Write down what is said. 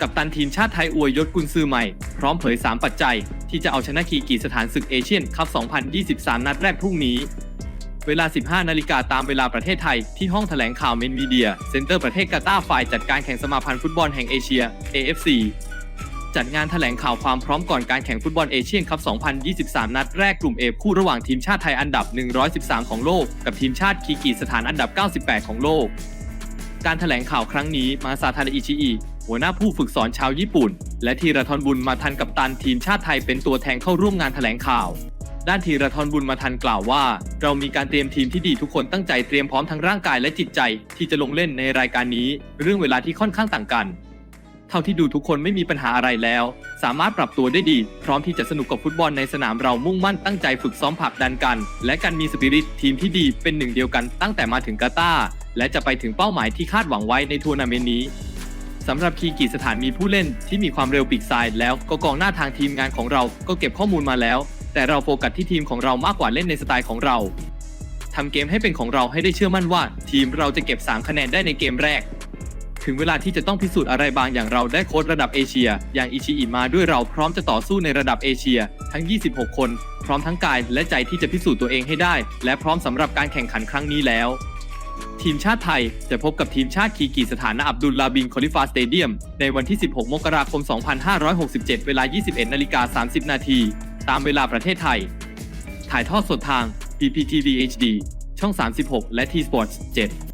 กับตันทีมชาติไทยอวยยศกุนซือใหม่ พร้อมเผย 3 ปัจจัย ที่จะเอาชนะคีกีสถานศึกเอเชียนคัพ 2023 นัดแรกพรุ่งนี้ เวลา 15 นาฬิกาตามเวลาประเทศไทย ที่ห้องแถลงข่าวเมนมีเดีย เซ็นเตอร์ประเทศกาตาร์ฝ่ายจัดการแข่งสมาพันธ์ฟุตบอลแห่งเอเชีย AFC จัดงานแถลงข่าวความพร้อมก่อนการแข่งฟุตบอลเอเชียนคัพ 2023 นัดแรกกลุ่ม A คู่ระหว่างทีมชาติไทยอันดับ 113 ของโลก กับทีมชาติคีกีสถานอันดับ 98 ของโลก การแถลงข่าวครั้งนี้มาซาทาอิชิอิ หัวหน้าผู้ฝึกสอนชาวญี่ปุ่น และธีรทรบุญมาทันกับตันทีมชาติไทยเป็นตัวแทนเข้าร่วมงานแถลงข่าว ด้านธีรทรบุญมาทันกล่าวว่า เรามีการเตรียมทีมที่ดีทุกคนตั้งใจเตรียมพร้อมทั้งร่างกายและจิตใจ ที่จะลงเล่นในรายการนี้ เรื่องเวลาที่ค่อนข้างต่างกัน เท่าที่ดูทุกคนไม่มีปัญหาอะไรแล้ว สามารถปรับตัวได้ดี พร้อมที่จะสนุกกับฟุตบอลในสนามเรามุ่งมั่นตั้งใจฝึกซ้อมผักดันกัน และการมีสปิริตทีมที่ดีเป็นหนึ่งเดียวกันตั้งแต่มาถึงกาตาร์และจะไปถึงเป้าหมายที่คาดหวังไว้ในทัวร์นาเมนต์นี้ สำหรับคีกีสถานมีผู้เล่นที่มีความเร็วปีกซ้ายแล้วก็กองหน้าทางทีมงานของเราก็เก็บข้อมูลมาแล้ว แต่เราโฟกัสที่ทีมของเรามากกว่าเล่นในสไตล์ของเราทำเกมให้เป็นของเราให้ได้เชื่อมั่นว่า ทีมเราจะเก็บ 3 คะแนนได้ในเกมแรก ถึงเวลาที่จะต้องพิสูจน์อะไรบางอย่างเราได้โค้ชระดับเอเชีย อย่างอิชิอิมาด้วยเราพร้อมจะต่อสู้ในระดับเอเชีย ทั้ง 26 คน พร้อมทั้งกายและใจที่จะพิสูจน์ตัวเองให้ได้ และพร้อมสำหรับการแข่งขันครั้งนี้แล้ว ทีมชาติไทยจะพบกับทีมชาติคีกีสถานณอับดุลลาบินคอลิฟาสเตเดียม ในวันที่ 16 มกราคม 2567 เวลา 21 นาฬิกา 30 นาที ตามเวลาประเทศไทย ถ่ายทอดสดทาง PPTV HD ช่อง 36 และ T Sports 7